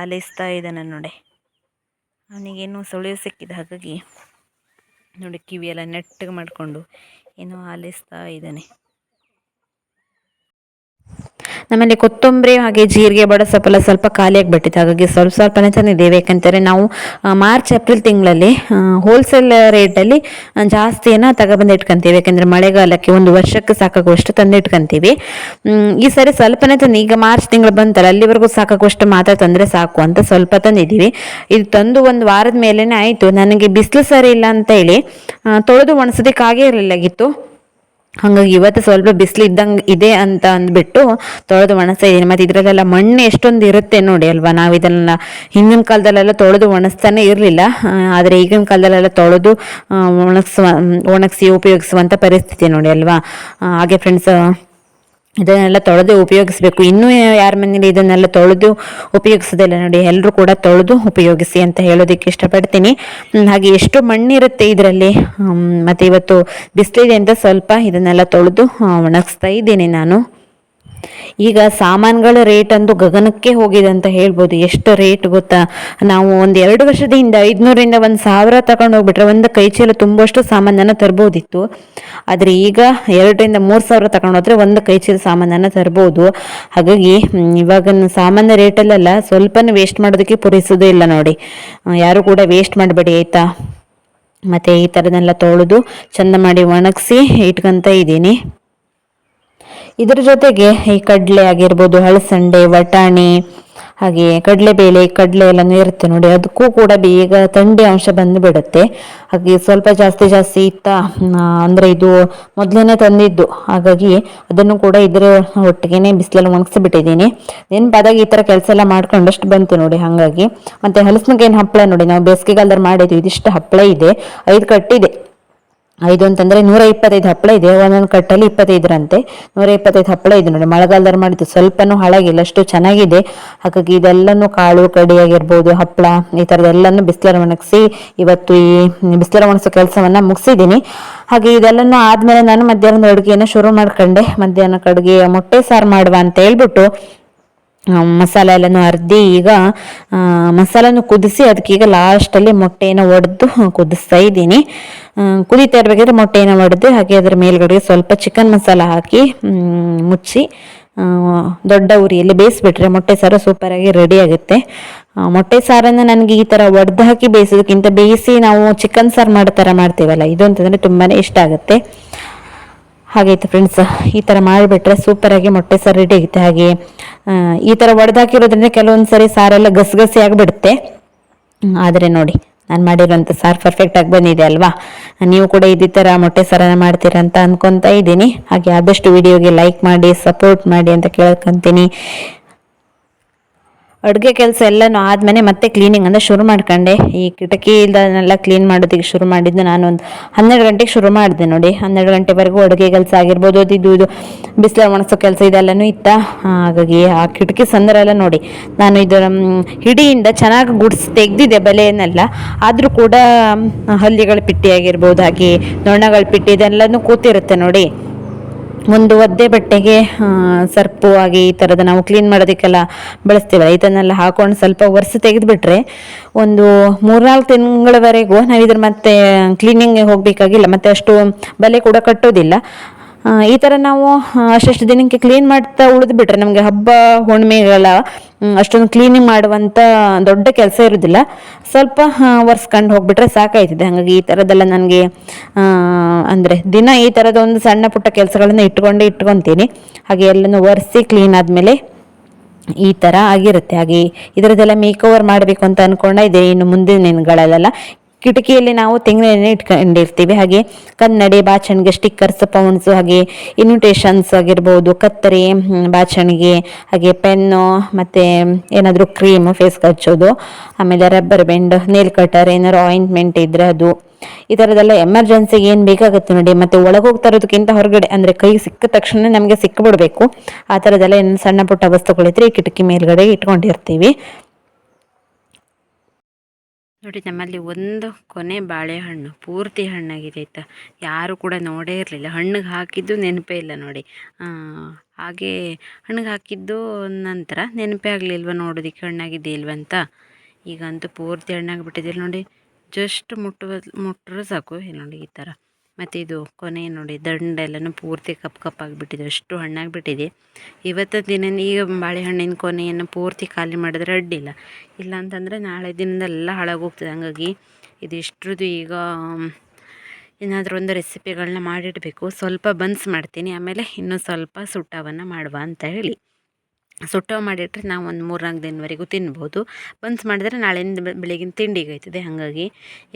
ಆಲಿಸ್ತಾ ಇದ್ದಾನೆ ನೋಡಿ. ಅವನಿಗೇನು ಸುಳಿವು ಸಿಕ್ಕಿದೆ ಹಾಗಾಗಿ. ನೋಡಿ ಕಿವಿಯೆಲ್ಲ ನೆಟ್ಟಗೆ ಮಾಡಿಕೊಂಡು. ಏನೋ ಆಲಿಸ್ತಾ ಇದ್ದಾನೆ. ನಮ್ಮಲ್ಲಿ ಕೊತ್ತಂಬರಿ ಹಾಗೆ ಜೀರಿಗೆ ಬಡಸಪ್ಪೆಲ್ಲ ಸ್ವಲ್ಪ ಖಾಲಿಯಾಗಿ ಬಿಟ್ಟಿತ್ತು ಹಾಗಾಗಿ ಸ್ವಲ್ಪ ಸ್ವಲ್ಪನೇ ತಂದಿದ್ದೇವೆ ಯಾಕಂತಾರೆ ನಾವು ಮಾರ್ಚ್, ಏಪ್ರಿಲ್ ತಿಂಗಳಲ್ಲಿ ಹೋಲ್ಸೇಲ್ ರೇಟಲ್ಲಿ ಜಾಸ್ತಿಯನ್ನು ತಗೊಬಂದು ಇಟ್ಕೊಂತೀವಿ. ಯಾಕಂದರೆ ಮಳೆಗಾಲಕ್ಕೆ ಒಂದು ವರ್ಷಕ್ಕೆ ಸಾಕಾಗುವಷ್ಟು ತಂದು ಇಟ್ಕೊಂತೀವಿ ಈ ಸರಿ ಸ್ವಲ್ಪನೇ ತಂದು, ಈಗ ಮಾರ್ಚ್ ತಿಂಗಳು ಬಂತಲ್ಲ, ಅಲ್ಲಿವರೆಗೂ ಸಾಕಾಗುವಷ್ಟು ಮಾತ್ರ ತಂದರೆ ಸಾಕು ಅಂತ ಸ್ವಲ್ಪ ತಂದಿದ್ದೀವಿ. ಇದು ತಂದು ಒಂದು ವಾರದ ಮೇಲೇ ಆಯಿತು. ನನಗೆ ಬಿಸಿಲು ಸರಿ ಇಲ್ಲ ಅಂತ ಹೇಳಿ ತೊಳೆದು ಒಣಸೋದಕ್ಕಾಗೇ ಇರಲಿಲ್ಲಾಗಿತ್ತು ಹಾಗಾಗಿ ಇವತ್ತು ಸ್ವಲ್ಪ ಬಿಸಿಲು ಇದ್ದಂಗೆ ಇದೆ ಅಂತ ಅಂದ್ಬಿಟ್ಟು ತೊಳೆದು ಒಣಸ್ತಾ ಇದ್ದೀನಿ ಮತ್ತು ಇದರಲ್ಲೆಲ್ಲ ಮಣ್ಣು ಎಷ್ಟೊಂದು ಇರುತ್ತೆ ನೋಡಿ ಅಲ್ವಾ? ನಾವು ಇದನ್ನೆಲ್ಲ ಹಿಂದಿನ ಕಾಲದಲ್ಲೆಲ್ಲ ತೊಳೆದು ಒಣಸ್ತಾನೆ ಇರಲಿಲ್ಲ. ಆದರೆ ಈಗಿನ ಕಾಲದಲ್ಲೆಲ್ಲ ತೊಳೆದು ಒಣಗಿಸುವ, ಒಣಗಿಸಿ ಉಪಯೋಗಿಸುವಂಥ ಪರಿಸ್ಥಿತಿ ನೋಡಿ ಅಲ್ವಾ? ಹಾಗೆ ಫ್ರೆಂಡ್ಸ್ ಇದನ್ನೆಲ್ಲ ತೊಳೆದು ಉಪಯೋಗಿಸಬೇಕು. ಇನ್ನೂ ಯಾರ ಮನೇಲಿ ಇದನ್ನೆಲ್ಲ ತೊಳೆದು ಉಪಯೋಗಿಸೋದಿಲ್ಲ ನೋಡಿ ಎಲ್ಲರೂ ಕೂಡ ತೊಳೆದು ಉಪಯೋಗಿಸಿ ಅಂತ ಹೇಳೋದಕ್ಕೆ ಇಷ್ಟಪಡ್ತೀನಿ. ಹಾಗೆ ಎಷ್ಟು ಮಣ್ಣಿರುತ್ತೆ ಇದರಲ್ಲಿ? ಮತ್ತು ಇವತ್ತು ಬಿಸಿಲಿದೆ ಅಂತ ಸ್ವಲ್ಪ ಇದನ್ನೆಲ್ಲ ತೊಳೆದು ಒಣಗಿಸ್ತಾ ಇದ್ದೀನಿ ನಾನು. ಈಗ ಸಾಮಾನುಗಳ ರೇಟ್ ಅಂದು ಗಗನಕ್ಕೆ ಹೋಗಿದೆ ಅಂತ ಹೇಳ್ಬೋದು. ಎಷ್ಟು ರೇಟ್ ಗೊತ್ತಾ? ನಾವು ಒಂದು ಎರಡು ವರ್ಷದ ಹಿಂದೆ ಐದುನೂರಿಂದ ಒಂದು ಸಾವಿರ ತಗೊಂಡು ಹೋಗ್ಬಿಟ್ರೆ ಒಂದು ಕೈ ಚೀಲ ತುಂಬುವಷ್ಟು ಸಾಮಾನನ್ನು ತರ್ಬೋದಿತ್ತು. ಆದರೆ ಈಗ ಎರಡರಿಂದ ಮೂರು ಸಾವಿರ ತಗೊಂಡು ಹೋದ್ರೆ ಒಂದು ಕೈ ಚೀಲ ಸಾಮಾನನ್ನು ತರ್ಬೋದು. ಹಾಗಾಗಿ ಇವಾಗ ಸಾಮಾನ್ಯ ರೇಟಲ್ಲೆಲ್ಲ ಸ್ವಲ್ಪನೂ ವೇಸ್ಟ್ ಮಾಡೋದಕ್ಕೆ ಪೂರೈಸೋದೇ ಇಲ್ಲ ನೋಡಿ. ಯಾರು ಕೂಡ ವೇಸ್ಟ್ ಮಾಡಬೇಡಿ ಆಯಿತಾ? ಮತ್ತು ಈ ಥರದ್ದೆಲ್ಲ ತೊಳೆದು ಚಂದ ಮಾಡಿ ಒಣಗಿಸಿ ಇಟ್ಕೊತ ಇದ್ದೀನಿ. ಇದ್ರ ಜೊತೆಗೆ ಈ ಕಡಲೆ ಆಗಿರ್ಬೋದು, ಹಳಸಂಡೆ, ವಟಾಣಿ, ಹಾಗೆ ಕಡಲೆಬೇಳೆ ಕಡಲೆ ಎಲ್ಲನೂ ಇರುತ್ತೆ ನೋಡಿ. ಅದಕ್ಕೂ ಕೂಡ ಬೇಗ ಥಂಡಿ ಅಂಶ ಬಂದು ಬಿಡುತ್ತೆ. ಹಾಗೆ ಸ್ವಲ್ಪ ಜಾಸ್ತಿ ಜಾಸ್ತಿ ಇತ್ತ ಅಂದರೆ ಇದು ಮೊದಲನೇ ತಂದಿದ್ದು. ಹಾಗಾಗಿ ಅದನ್ನು ಕೂಡ ಇದರ ಒಟ್ಟಿಗೆನೆ ಬಿಸಿಲಲ್ಲಿ ಒಣಗಿಸಿಬಿಟ್ಟಿದ್ದೀನಿ. ನೆನಪಾದಾಗ ಈ ಥರ ಕೆಲಸ ಎಲ್ಲ ಮಾಡ್ಕೊಂಡಷ್ಟು ಬಂತು ನೋಡಿ ಹಾಗಾಗಿ. ಮತ್ತು ಹಲಸಿನಕಾಯಿನ ಹಪ್ಪಳ ನೋಡಿ, ನಾವು ಬೇಸಿಗೆಗಾಲದಲ್ಲಿ ಮಾಡಿದ್ವಿ ಇದಿಷ್ಟು ಹಪ್ಪಳ ಇದೆ. ಐದು ಕಟ್ಟಿದೆ. ಐದು ಅಂತಂದ್ರೆ ನೂರ ಇಪ್ಪತ್ತೈದು ಹಪ್ಪಳ ಇದೆ. ಒಂದೊಂದು ಕಟ್ಟಲ್ಲಿ ಇಪ್ಪತ್ತೈದರಂತೆ. ನೂರ ಇಪ್ಪತ್ತೈದು ಹಪ್ಪಳ ಇದೆ ನೋಡಿ. ಮಳೆಗಾಲದಲ್ಲಿ ಮಾಡಿದ್ದು ಸ್ವಲ್ಪನೂ ಹಾಳಾಗಿಲ್ಲ. ಅಷ್ಟು ಚೆನ್ನಾಗಿದೆ. ಹಾಗಾಗಿ ಇದೆಲ್ಲನೂ ಕಾಳು, ಕಡಿ ಆಗಿರ್ಬೋದು, ಹಪ್ಪಳ, ಈ ಥರದ್ದೆಲ್ಲನೂ ಬಿಸಿಲರ ಒಣಗಿಸಿ ಇವತ್ತು ಈ ಬಿಸಿಲರ ಒಣಗಿಸೋ ಕೆಲಸವನ್ನು ಮುಗಿಸಿದ್ದೀನಿ. ಹಾಗೆ ಇದೆಲ್ಲನೂ ಆದಮೇಲೆ ನಾನು ಮಧ್ಯಾಹ್ನದ ಅಡುಗೆಯನ್ನು ಶುರು ಮಾಡ್ಕೊಂಡೆ. ಮಧ್ಯಾಹ್ನಕ್ಕೆ ಅಡುಗೆ ಮೊಟ್ಟೆ ಸಾರು ಮಾಡುವ ಅಂತ ಹೇಳ್ಬಿಟ್ಟು ಮಸಾಲೆ ಎಲ್ಲನೂ ಅರ್ದಿ ಈಗ ಮಸಾಲನು ಕುದಿಸಿ ಅದಕ್ಕೆ ಈಗ ಲಾಸ್ಟಲ್ಲಿ ಮೊಟ್ಟೆನ ಒಡೆದು ಕುದಿಸ್ತಾ ಇದ್ದೀನಿ. ಕುದಿತಾ ಇರಬೇಕಾದ್ರೆ ಮೊಟ್ಟೆನ ಒಡೆದು, ಹಾಗೆ ಅದರ ಮೇಲ್ಗಡೆ ಸ್ವಲ್ಪ ಚಿಕನ್ ಮಸಾಲ ಹಾಕಿ ಮುಚ್ಚಿ ದೊಡ್ಡ ಉರಿಯಲ್ಲಿ ಬೇಯಿಸ್ಬಿಟ್ರೆ ಮೊಟ್ಟೆ ಸಾರು ಸೂಪರಾಗಿ ರೆಡಿ ಆಗುತ್ತೆ. ಮೊಟ್ಟೆ ಸಾರನ್ನು ನನಗೆ ಈ ಥರ ಒಡೆದು ಹಾಕಿ ಬೇಯಿಸೋದಕ್ಕಿಂತ ಬೇಯಿಸಿ ನಾವು ಚಿಕನ್ ಸಾರು ಮಾಡೋ ಥರ ಮಾಡ್ತೀವಲ್ಲ, ಇದು ಅಂತಂದರೆ ತುಂಬಾ ಇಷ್ಟ ಆಗುತ್ತೆ. ಹಾಗೈತೆ ಫ್ರೆಂಡ್ಸ್ ಈ ಥರ ಮಾಡಿಬಿಟ್ರೆ ಸೂಪರಾಗಿ ಮೊಟ್ಟೆ ಸಾರು ರೆಡಿ ಆಗುತ್ತೆ. ಹಾಗೆ ಈ ಥರ ಒಡೆದಾಕಿರೋದ್ರಿಂದ ಕೆಲವೊಂದು ಸರಿ ಸಾರೆಲ್ಲ ಗಸಗಸಿ ಆಗಿಬಿಡುತ್ತೆ. ಆದರೆ ನೋಡಿ, ನಾನು ಮಾಡಿರೋಂಥ ಸಾರು ಪರ್ಫೆಕ್ಟಾಗಿ ಬಂದಿದೆ ಅಲ್ವಾ? ನೀವು ಕೂಡ ಇದೇ ಥರ ಮೊಟ್ಟೆ ಸಾರನ್ನು ಮಾಡ್ತೀರಾ ಅಂತ ಅಂದ್ಕೊತಾ ಇದ್ದೀನಿ. ಹಾಗೆ ಆದಷ್ಟು ವಿಡಿಯೋಗೆ ಲೈಕ್ ಮಾಡಿ ಸಪೋರ್ಟ್ ಮಾಡಿ ಅಂತ ಕೇಳ್ಕೊಂತೀನಿ. ಅಡುಗೆ ಕೆಲಸ ಎಲ್ಲನೂ ಆದಮೇಲೆ ಮತ್ತೆ ಕ್ಲೀನಿಂಗ್ ಅಂದರೆ ಶುರು ಮಾಡ್ಕೊಂಡೆ. ಈ ಕಿಟಕಿ ಇದನ್ನೆಲ್ಲ ಕ್ಲೀನ್ ಮಾಡೋದಕ್ಕೆ ಶುರು ಮಾಡಿದ್ದು ನಾನು ಒಂದು ಹನ್ನೆರಡು ಗಂಟೆಗೆ ಶುರು ಮಾಡಿದೆ ನೋಡಿ. ಹನ್ನೆರಡು ಗಂಟೆವರೆಗೂ ಅಡುಗೆ ಕೆಲಸ ಆಗಿರ್ಬೋದು, ಅದು ಇದು ಇದು ಬಿಸಿಲ, ಒಣಗಿಸೋ ಕೆಲಸ ಇದೆಲ್ಲನೂ ಇತ್ತ. ಹಾಗಾಗಿ ಆ ಕಿಟಕಿ ಸಂದರೆಲ್ಲ ನೋಡಿ. ನಾನು ಇದರ ಹಿಡಿಯಿಂದ ಚೆನ್ನಾಗಿ ಗುಡಿಸಿ ತೆಗೆದಿದೆ ಬಲೆಯನ್ನೆಲ್ಲ. ಆದರೂ ಕೂಡ ಹಲ್ಲಿಗಳ ಪಿಟ್ಟಿ ಆಗಿರ್ಬೋದು, ಹಾಗೆ ನೊಣಗಳ ಪಿಟ್ಟಿ ಇದೆಲ್ಲನೂ ಕೂತಿರುತ್ತೆ ನೋಡಿ. ಒಂದು ಒದ್ದೆ ಬಟ್ಟೆಗೆ ಸರ್ಪು ಆಗಿ ಈ ಥರದ ನಾವು ಕ್ಲೀನ್ ಮಾಡೋದಕ್ಕೆಲ್ಲ ಬಳಸ್ತೀವಲ್ಲ, ಇದನ್ನೆಲ್ಲ ಹಾಕೊಂಡು ಸ್ವಲ್ಪ ಒರೆಸಿ ತೆಗೆದುಬಿಟ್ರೆ ಒಂದು ಮೂರ್ನಾಲ್ಕು ತಿಂಗಳವರೆಗೂ ನಾವು ಇದ್ರ ಮತ್ತೆ ಕ್ಲೀನಿಂಗ್ ಹೋಗಬೇಕಾಗಿಲ್ಲ, ಮತ್ತೆ ಅಷ್ಟು ಬಲೆ ಕೂಡ ಕಟ್ಟೋದಿಲ್ಲ. ಈ ಥರ ನಾವು ಅಷ್ಟಷ್ಟು ದಿನಕ್ಕೆ ಕ್ಲೀನ್ ಮಾಡ್ತಾ ಉಳಿದ್ಬಿಟ್ರೆ ನಮಗೆ ಹಬ್ಬ ಹುಣ್ಣಿಮೆಗಳ ಅಷ್ಟೊಂದು ಕ್ಲೀನಿಂಗ್ ಮಾಡುವಂಥ ದೊಡ್ಡ ಕೆಲಸ ಇರೋದಿಲ್ಲ. ಸ್ವಲ್ಪ ಒರೆಸ್ಕೊಂಡು ಹೋಗ್ಬಿಟ್ರೆ ಸಾಕಾಯ್ತದೆ. ಹಾಗಾಗಿ ಈ ಥರದ್ದೆಲ್ಲ ನನಗೆ ಅಂದರೆ ದಿನ ಈ ಥರದ ಒಂದು ಸಣ್ಣ ಪುಟ್ಟ ಕೆಲಸಗಳನ್ನು ಇಟ್ಕೊಂಡೇ ಇಟ್ಕೊತೀನಿ. ಹಾಗೆ ಎಲ್ಲನೂ ಒರೆಸಿ ಕ್ಲೀನ್ ಆದಮೇಲೆ ಈ ಥರ ಆಗಿರುತ್ತೆ. ಹಾಗೆ ಇದರದ್ದೆಲ್ಲ ಮೇಕ್ ಓವರ್ ಮಾಡಬೇಕು ಅಂತ ಅನ್ಕೊಂಡ ಇದೆ ಇನ್ನು ಮುಂದಿನ ದಿನಗಳಲ್ಲೆಲ್ಲ. ಕಿಟಕಿಯಲ್ಲಿ ನಾವು ತೆಂಗಿನ ಎಣ್ಣೆ ಇಟ್ಕೊಂಡಿರ್ತೀವಿ ಹಾಗೆ ಕನ್ನಡಿ, ಬಾಚಣಿಗೆ ಸ್ಟಿಕ್ಕರ್ಸ್ ಪೌಂಡ್ಸ್ ಹಾಗೆ ಇನ್ವಿಟೇಷನ್ಸ್ ಆಗಿರ್ಬೋದು, ಕತ್ತರಿ ಬಾಚಣಿಗೆ, ಹಾಗೆ ಪೆನ್ನು, ಮತ್ತು ಏನಾದರೂ ಕ್ರೀಮ್ ಫೇಸ್ ಹಚ್ಚೋದು ಆಮೇಲೆ ರಬ್ಬರ್ ಬೆಂಡ್ ನೇಲ್ ಕಟರ್ ಏನಾದ್ರು ಆಯಿಂಟ್ಮೆಂಟ್ ಇದ್ರೆ ಅದು. ಈ ಥರದೆಲ್ಲ ಎಮರ್ಜೆನ್ಸಿಗೆ ಏನು ಬೇಕಾಗುತ್ತೆ ನೋಡಿ, ಮತ್ತು ಒಳಗೆ ಹೋಗ್ತಾ ಇರೋದಕ್ಕಿಂತ ಹೊರಗಡೆ ಅಂದರೆ ಕೈ ಸಿಕ್ಕ ತಕ್ಷಣ ನಮಗೆ ಸಿಕ್ಕಿಬಿಡ್ಬೇಕು ಆ ಥರದ್ದೆಲ್ಲ ಏನು ಸಣ್ಣ ಪುಟ್ಟ ವಸ್ತುಗಳಿದ್ರೆ ಕಿಟಕಿ ಮೇಲ್ಗಡೆ ಇಟ್ಕೊಂಡಿರ್ತೀವಿ. ನೋಡಿ, ನಮ್ಮಲ್ಲಿ ಒಂದು ಕೊನೆ ಬಾಳೆಹಣ್ಣು, ಪೂರ್ತಿ ಹಣ್ಣಾಗಿದೆ ಆಯ್ತಾ? ಯಾರು ಕೂಡ ನೋಡೇ ಇರಲಿಲ್ಲ. ಹಣ್ಣಿಗೆ ಹಾಕಿದ್ದು ನೆನಪೇ ಇಲ್ಲ ನೋಡಿ. ಹಾಗೆ ಹಣ್ಣಿಗೆ ಹಾಕಿದ್ದು ನಂತರ ನೆನಪೇ ಆಗಲಿಲ್ವ ನೋಡೋದಕ್ಕೆ? ಹಣ್ಣಾಗಿದೆ ಇಲ್ವಂತ ಈಗಂತೂ ಪೂರ್ತಿ ಹಣ್ಣಾಗಿಬಿಟ್ಟಿದ್ದಿಲ್ಲ ನೋಡಿ. ಜಸ್ಟ್ ಮುಟ್ಟುವ, ಮುಟ್ಟರೆ ಸಾಕು. ನೋಡಿ, ಈ ಥರ. ಮತ್ತು ಇದು ಕೊನೆ ನೋಡಿ ದಂಡೆಲ್ಲನೂ ಪೂರ್ತಿ ಕಪ್ ಕಪ್ಪಾಗಿಬಿಟ್ಟಿದೆ ಅಷ್ಟು ಹಣ್ಣಾಗಿಬಿಟ್ಟಿದೆ. ಇವತ್ತು ದಿನ ಈಗ ಬಾಳೆಹಣ್ಣಿನ ಕೊನೆಯನ್ನು ಪೂರ್ತಿ ಖಾಲಿ ಮಾಡಿದ್ರೆ ಅಡ್ಡಿಲ್ಲ ಇಲ್ಲ. ಅಂತಂದರೆ ನಾಳೆ ದಿನದೆಲ್ಲ ಹಾಳಾಗೋಗ್ತದೆ. ಹಂಗಾಗಿ ಇದಿಷ್ಟ್ರದ್ದು ಈಗ ಏನಾದರೂ ಒಂದು ರೆಸಿಪಿಗಳನ್ನ ಮಾಡಿಡಬೇಕು. ಸ್ವಲ್ಪ ಬನ್ಸ್ ಮಾಡ್ತೀನಿ, ಆಮೇಲೆ ಇನ್ನೂ ಸ್ವಲ್ಪ ಸುಟ್ಟವನ್ನು ಮಾಡುವ ಅಂತ ಹೇಳಿ. ಸುಟ್ಟವು ಮಾಡಿಟ್ರೆ ನಾವು ಒಂದು ಮೂರ್ನಾಲ್ಕು ದಿನವರೆಗೂ ತಿನ್ಬೋದು. ಬನ್ಸ್ ಮಾಡಿದ್ರೆ ನಾಳೆಯಿಂದ ಬೆಳಗಿನ ತಿಂಡಿಗೆ ಆಯ್ತದೆ ಹಾಗಾಗಿ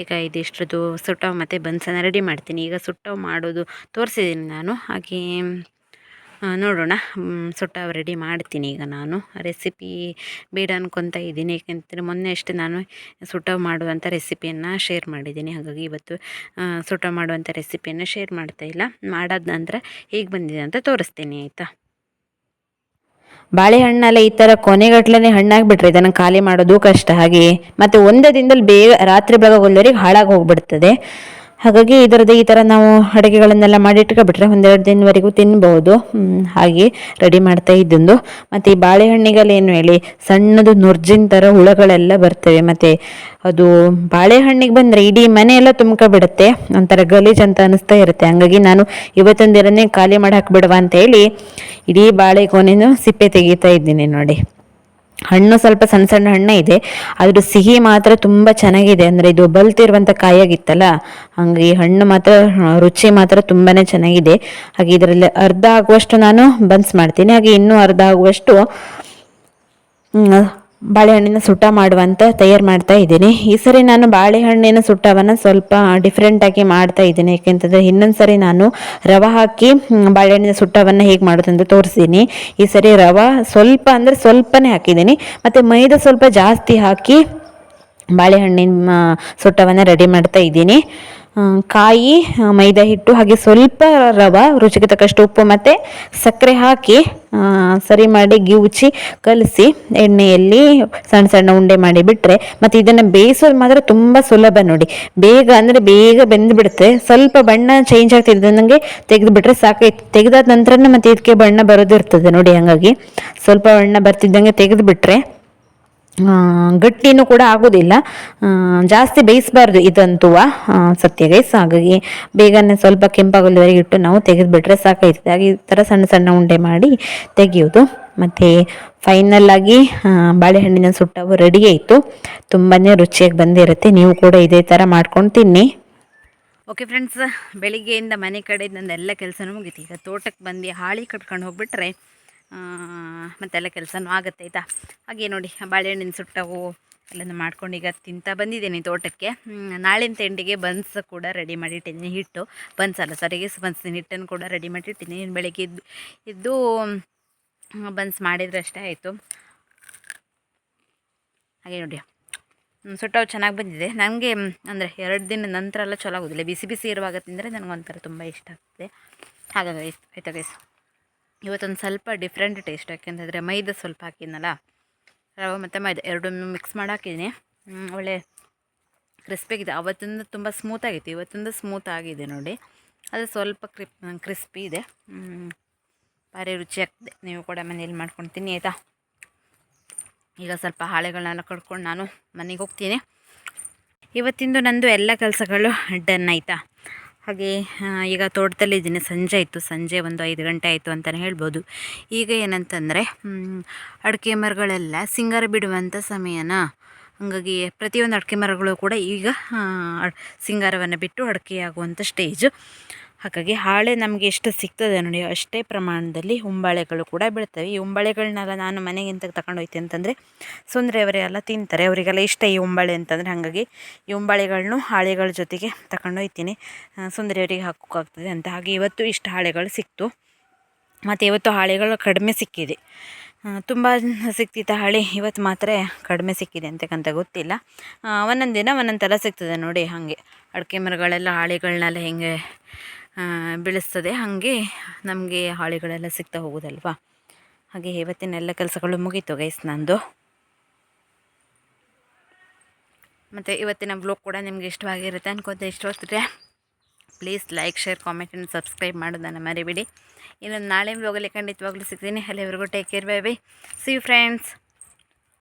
ಈಗ ಇದಿಷ್ಟರದ್ದು ಸುಟ್ಟವು ಮತ್ತು ಬನ್ಸನ್ನು ರೆಡಿ ಮಾಡ್ತೀನಿ. ಈಗ ಸುಟ್ಟವು ಮಾಡೋದು ತೋರಿಸಿದ್ದೀನಿ ನಾನು. ಹಾಗೆ ನೋಡೋಣ. ಸುಟ್ಟವು ರೆಡಿ ಮಾಡ್ತೀನಿ ಈಗ ನಾನು. ರೆಸಿಪಿ ಬೇಡ ಅನ್ಕೊತಾ ಇದ್ದೀನಿ. ಏಕೆಂದರೆ ಮೊನ್ನೆ ಅಷ್ಟೇ ನಾನು ಸುಟ್ಟವು ಮಾಡುವಂಥ ರೆಸಿಪಿಯನ್ನು ಶೇರ್ ಮಾಡಿದ್ದೀನಿ. ಹಾಗಾಗಿ ಇವತ್ತು ಸುಟ್ಟ ಸುಟ್ಟವು ಮಾಡುವಂಥ ರೆಸಿಪಿಯನ್ನು ಶೇರ್ ಮಾಡ್ತಾ ಇಲ್ಲ. ಮಾಡಾದ ನಂತರ ಹೇಗೆ ಬಂದಿದೆ ಅಂತ ತೋರಿಸ್ತೀನಿ, ಆಯಿತಾ? ಬಾಳೆಹಣ್ಣೆಲ್ಲ ಈ ಥರ ಹಣ್ಣಾಗಿ ಹಣ್ಣಾಗ್ಬಿಟ್ರೆ ಇದನ್ನು ಖಾಲಿ ಮಾಡೋದು ಕಷ್ಟ. ಹಾಗೆ ಮತ್ತೆ ಒಂದೇ ದಿನದಲ್ಲಿ ಬೇಗ ರಾತ್ರಿ ಬೆಳಗೋಲ್ಲವರೆಗೆ ಹಾಳಾಗಿ ಹೋಗ್ಬಿಡ್ತದೆ. ಹಾಗಾಗಿ ಇದರದ್ದು ಈ ಥರ ನಾವು ಅಡುಗೆಗಳನ್ನೆಲ್ಲ ಮಾಡಿ ಇಟ್ಕೊಬಿಟ್ರೆ ಒಂದೆರಡು ದಿನವರೆಗೂ ತಿನ್ಬೋದು. ಹ್ಮ್, ಹಾಗೆ ರೆಡಿ ಮಾಡ್ತಾ ಇದ್ದೊಂದು. ಮತ್ತು ಈ ಬಾಳೆಹಣ್ಣಿಗಲ್ಲೇನು ಹೇಳಿ ಸಣ್ಣದು ನುರ್ಜಿನ ಥರ ಹುಳಗಳೆಲ್ಲ ಬರ್ತವೆ. ಮತ್ತು ಅದು ಬಾಳೆಹಣ್ಣಿಗೆ ಬಂದರೆ ಇಡೀ ಮನೆಯೆಲ್ಲ ತುಂಬ್ಕೊಬಿಡುತ್ತೆ. ಒಂಥರ ಗಲೀಜ್ ಅಂತ ಅನಿಸ್ತಾ ಇರುತ್ತೆ. ಹಂಗಾಗಿ ನಾನು ಇವತ್ತೊಂದಿರನ್ನೇ ಖಾಲಿ ಮಾಡಿ ಹಾಕ್ಬಿಡುವ ಅಂತ ಹೇಳಿ ಇಡೀ ಬಾಳೆಗೊನೆನೂ ಸಿಪ್ಪೆ ತೆಗಿತಾ ಇದ್ದೀನಿ ನೋಡಿ. ಹಣ್ಣು ಸ್ವಲ್ಪ ಸಣ್ಣ ಸಣ್ಣ ಹಣ್ಣೇ ಇದೆ. ಅದ್ರ ಸಿಹಿ ಮಾತ್ರ ತುಂಬ ಚೆನ್ನಾಗಿದೆ. ಅಂದರೆ ಇದು ಬಲ್ತಿರುವಂಥ ಕಾಯಾಗಿತ್ತಲ್ಲ ಹಂಗೆ ಈ ಹಣ್ಣು ಮಾತ್ರ, ರುಚಿ ಮಾತ್ರ ತುಂಬಾ ಚೆನ್ನಾಗಿದೆ. ಹಾಗೆ ಇದರಲ್ಲಿ ಅರ್ಧ ಆಗುವಷ್ಟು ನಾನು ಬನ್ಸ್ ಮಾಡ್ತೀನಿ. ಹಾಗೆ ಇನ್ನೂ ಅರ್ಧ ಆಗುವಷ್ಟು ಬಾಳೆಹಣ್ಣಿನ ಸುಟ್ಟ ಮಾಡುವಂತ ತಯಾರು ಮಾಡ್ತಾ ಇದ್ದೀನಿ. ಈ ಸರಿ ನಾನು ಬಾಳೆಹಣ್ಣಿನ ಸುಟ್ಟವನ್ನು ಸ್ವಲ್ಪ ಡಿಫ್ರೆಂಟಾಗಿ ಮಾಡ್ತಾ ಇದ್ದೀನಿ. ಯಾಕೆಂತಂದರೆ ಇನ್ನೊಂದು ಸರಿ ನಾನು ರವೆ ಹಾಕಿ ಬಾಳೆಹಣ್ಣಿನ ಸುಟ್ಟವನ್ನು ಹೇಗೆ ಮಾಡೋದಂತ ತೋರಿಸ್ತೀನಿ. ಈ ಸರಿ ರವೆ ಸ್ವಲ್ಪ ಅಂದರೆ ಸ್ವಲ್ಪನೇ ಹಾಕಿದ್ದೀನಿ. ಮತ್ತು ಮೈದಾ ಸ್ವಲ್ಪ ಜಾಸ್ತಿ ಹಾಕಿ ಬಾಳೆಹಣ್ಣಿನ ಸುಟ್ಟವನ್ನು ರೆಡಿ ಮಾಡ್ತಾ ಇದ್ದೀನಿ. ಕಾಯಿ ಮೈದಾ ಹಿಟ್ಟು ಹಾಗೆ ಸ್ವಲ್ಪ ರವ ರುಚಿಗೆ ತಕ್ಕಷ್ಟು ಉಪ್ಪು ಮತ್ತು ಸಕ್ಕರೆ ಹಾಕಿ ಸರಿ ಮಾಡಿ ಗಿವುಚಿ ಕಲಸಿ ಎಣ್ಣೆಯಲ್ಲಿ ಸಣ್ಣ ಸಣ್ಣ ಉಂಡೆ ಮಾಡಿ ಬಿಟ್ಟರೆ ಮತ್ತು ಇದನ್ನು ಬೇಯಿಸೋದು ಮಾತ್ರ ತುಂಬ ಸುಲಭ ನೋಡಿ. ಬೇಗ ಅಂದರೆ ಬೇಗ ಬೆಂದುಬಿಡುತ್ತೆ ಸ್ವಲ್ಪ ಬಣ್ಣ ಚೇಂಜ್ ಆಗ್ತಿದೆ ನನಗೆ ತೆಗೆದುಬಿಟ್ರೆ ಸಾಕು ತೆಗೆದಾದ ನಂತರ ಮತ್ತು ಇದಕ್ಕೆ ಬಣ್ಣ ಬರೋದಿರ್ತದೆ ನೋಡಿ ಹಾಗಾಗಿ. ಸ್ವಲ್ಪ ಬಣ್ಣ ಬರ್ತಿದ್ದಂಗೆ ತೆಗೆದು ಬಿಟ್ಟರೆ ಆ, ಗಟ್ಟಿನೂ ಕೂಡ ಆಗೋದಿಲ್ಲ. ಜಾಸ್ತಿ ಬೇಯಿಸಬಾರ್ದು ಇದಂತೂ ಸತ್ಯ ಗೈಸ್ ಹಾಗಾಗಿ ಬೇಗನೆ ಸ್ವಲ್ಪ ಕೆಂಪಾಗಲಿವರೆಗೆ ಇಟ್ಟು ನಾವು ತೆಗೆದುಬಿಟ್ರೆ ಸಾಕಾಯ್ತದೆ. ಹಾಗೆ ಈ ಥರ ಸಣ್ಣ ಸಣ್ಣ ಉಂಡೆ ಮಾಡಿ ತೆಗೆಯೋದು ಮತ್ತು ಫೈನಲ್ ಬಾಳೆಹಣ್ಣಿನ ಸುಟ್ಟವು ರೆಡಿ ಆಯಿತು. ತುಂಬಾ ರುಚಿಯಾಗಿ ಬಂದಿರುತ್ತೆ. ನೀವು ಕೂಡ ಇದೇ ಥರ ಮಾಡ್ಕೊಂಡು ತಿನ್ನಿ. ಓಕೆ ಫ್ರೆಂಡ್ಸ್ ಬೆಳಿಗ್ಗೆಯಿಂದ ಮನೆ ಕಡೆ ಎಲ್ಲ ಕೆಲಸನೂ ಮುಗೀತು. ಈಗ ತೋಟಕ್ಕೆ ಬಂದು ಹಾಳಿ ಕಟ್ಕೊಂಡು ಹೋಗ್ಬಿಟ್ರೆ ಮತ್ತೆಲ್ಲ ಕೆಲಸನೂ ಆಗುತ್ತೆ, ಆಯಿತಾ? ಹಾಗೆ ನೋಡಿ ಬಾಳೆಹಣ್ಣಿನ ಸುಟ್ಟವು ಎಲ್ಲನೂ ಮಾಡ್ಕೊಂಡು ಈಗ ತಿಂತಾ ಬಂದಿದ್ದೀನಿ ತೋಟಕ್ಕೆ. ನಾಳಿನ ತಿಂಡಿಗೆ ಬನ್ಸ್ ಕೂಡ ರೆಡಿ ಮಾಡಿಟ್ಟಿದ್ದೀನಿ, ಹಿಟ್ಟು. ಬನ್ಸ್ ಅಲ್ಲ ಸರಿಗೆ ಬನ್ಸ್ ಹಿಟ್ಟನ್ನು ಕೂಡ ರೆಡಿ ಮಾಡಿಟ್ಟಿದ್ದೀನಿ. ಬೆಳಗ್ಗೆ ಇದ್ದು ಇದ್ದು ಬನ್ಸ್ ಮಾಡಿದ್ರೆ ಅಷ್ಟೇ ಆಯಿತು. ಹಾಗೆ ನೋಡಿ ಸುಟ್ಟವು ಚೆನ್ನಾಗಿ ಬಂದಿದೆ. ನನಗೆ ಅಂದರೆ ಎರಡು ದಿನ ನಂತರ ಎಲ್ಲ ಚಲೋ ಆಗೋದಿಲ್ಲ ಬಿಸಿ ಬಿಸಿ ಇರುವಾಗ ತಿಂದರೆ ನನಗೊಂಥರ ತುಂಬ ಇಷ್ಟ ಆಗ್ತದೆ. ಹಾಗಾಗಿ ಆಯ್ತು ಗೈಸ್? ಇವತ್ತೊಂದು ಸ್ವಲ್ಪ ಡಿಫ್ರೆಂಟ್ ಟೇಸ್ಟ್ ಯಾಕೆಂತಂದರೆ ಮೈದಾ ಸ್ವಲ್ಪ ಹಾಕಿದ್ನಲ್ಲ. ರವೆ ಮತ್ತು ಮೈದಾ ಎರಡನ್ನೂ ಮಿಕ್ಸ್ ಮಾಡಿ ಹಾಕಿದ್ದೀನಿ ಒಳ್ಳೆ ಕ್ರಿಸ್ಪಿಯಾಗಿದೆ ಅವತ್ತಿಂದ ತುಂಬ ಸ್ಮೂತ್ ಆಗಿತ್ತು. ಇವತ್ತಿಂದ ಸ್ಮೂತ್ ಆಗಿದೆ ನೋಡಿ. ಅದು ಸ್ವಲ್ಪ ಕ್ರಿಪ್ ಕ್ರಿಸ್ಪಿ ಇದೆ. ಭಾರಿ ರುಚಿಯಾಗ್ತದೆ. ನೀವು ಕೂಡ ಮನೇಲಿ ಮಾಡ್ಕೊಳ್ತೀನಿ ಆಯಿತಾ? ಈಗ ಸ್ವಲ್ಪ ಹಾಳೆಗಳನ್ನೆಲ್ಲ ಕಡ್ಕೊಂಡು ನಾನು ಮನೆಗೆ ಹೋಗ್ತೀನಿ. ಇವತ್ತಿಂದು ನಂದು ಎಲ್ಲ ಕೆಲಸಗಳು ಡನ್, ಆಯಿತಾ? ಹಾಗೆ ಈಗ ಈಗ ತೋಟದಲ್ಲಿದ್ದೀನಿ ಸಂಜೆ ಆಯಿತು. ಸಂಜೆ ಒಂದು ಐದು ಗಂಟೆ ಆಯಿತು ಅಂತಲೇ ಹೇಳ್ಬೋದು. ಈಗ ಏನಂತಂದರೆ ಅಡಿಕೆ ಮರಗಳೆಲ್ಲ ಸಿಂಗಾರ ಬಿಡುವಂಥ ಸಮಯನ? ಹಾಗಾಗಿ ಪ್ರತಿಯೊಂದು ಅಡಿಕೆ ಮರಗಳು ಕೂಡ ಈಗ ಸಿಂಗಾರವನ್ನು ಬಿಟ್ಟು ಅಡಿಕೆಯಾಗುವಂಥ ಸ್ಟೇಜು ಹಾಗಾಗಿ ಹಾಳೆ ನಮಗೆ ಎಷ್ಟು ಸಿಗ್ತದೆ ನೋಡಿ ಅಷ್ಟೇ ಪ್ರಮಾಣದಲ್ಲಿ ಉಂಬಾಳೆಗಳು ಕೂಡ ಬೀಳ್ತವೆ. ಈ ಉಂಬಾಳೆಗಳನ್ನೆಲ್ಲ ನಾನು ಮನೆಗೆ ಎಂತ ತಗೊಂಡು ಹೋಯ್ತೀನಿ ಅಂತಂದರೆ ಸುಂದರೆಯವರೆಲ್ಲ ತಿಂತಾರೆ. ಅವರಿಗೆಲ್ಲ ಇಷ್ಟ ಈ ಉಂಬಾಳೆ ಅಂತಂದರೆ ಹಾಗಾಗಿ ಈ ಉಂಬಾಳೆಗಳನ್ನು ಹಾಳೆಗಳ ಜೊತೆಗೆ ತಗೊಂಡು ಹೋಯ್ತೀನಿ. ಆ, ಅವರಿಗೆ ಹಾಕೋಕ್ಕಾಗ್ತದೆ ಅಂತ. ಹಾಗೆ ಇವತ್ತು ಇಷ್ಟು ಹಾಳೆಗಳು ಸಿಕ್ತು. ಮತ್ತು ಇವತ್ತು ಹಾಳೆಗಳು ಕಡಿಮೆ ಸಿಕ್ಕಿದೆ. ತುಂಬ ಸಿಕ್ತಿತ್ತು ಹಾಳೆ ಇವತ್ತು ಮಾತ್ರ ಕಡಿಮೆ ಸಿಕ್ಕಿದೆ ಅಂತಕ್ಕಂಥ ಗೊತ್ತಿಲ್ಲ. ಒಂದೊಂದು ದಿನ ಒಂದೊಂದು ಥರ ಸಿಗ್ತದೆ ನೋಡಿ ಹಾಗೆ. ಅಡಿಕೆ ಮರಗಳೆಲ್ಲ ಹಾಳೆಗಳನ್ನೆಲ್ಲ ಹೆಂಗೆ ಬೆಳೆಸ್ತದೆ. ಹಾಗೆ ನಮಗೆ ಹಾಳೆಗಳೆಲ್ಲ ಸಿಗ್ತಾ ಹೋಗೋದಲ್ವಾ? ಹಾಗೆ ಇವತ್ತಿನ ಎಲ್ಲ ಕೆಲಸಗಳು ಮುಗೀತು ಗೈಸ್ ನಂದು. ಮತ್ತು ಇವತ್ತಿನ ಬ್ಲಾಗ್ ಕೂಡ ನಿಮಗೆ ಇಷ್ಟವಾಗಿರುತ್ತೆ ಅನ್ಕೋತ ಇಷ್ಟವಾಗ್ತಿದ್ರೆ please like share comment and subscribe ಮಾಡೋದನ್ನು ಮರಿಬೇಡಿ. ಇನ್ನು ನಾಳೆ ಬ್ಲಾಗಲ್ಲಿ ಖಂಡಿತವಾಗ್ಲೂ ಸಿಗ್ತೀನಿ. ಅಲ್ಲಿವರೆಗೂ take care bye bye see friends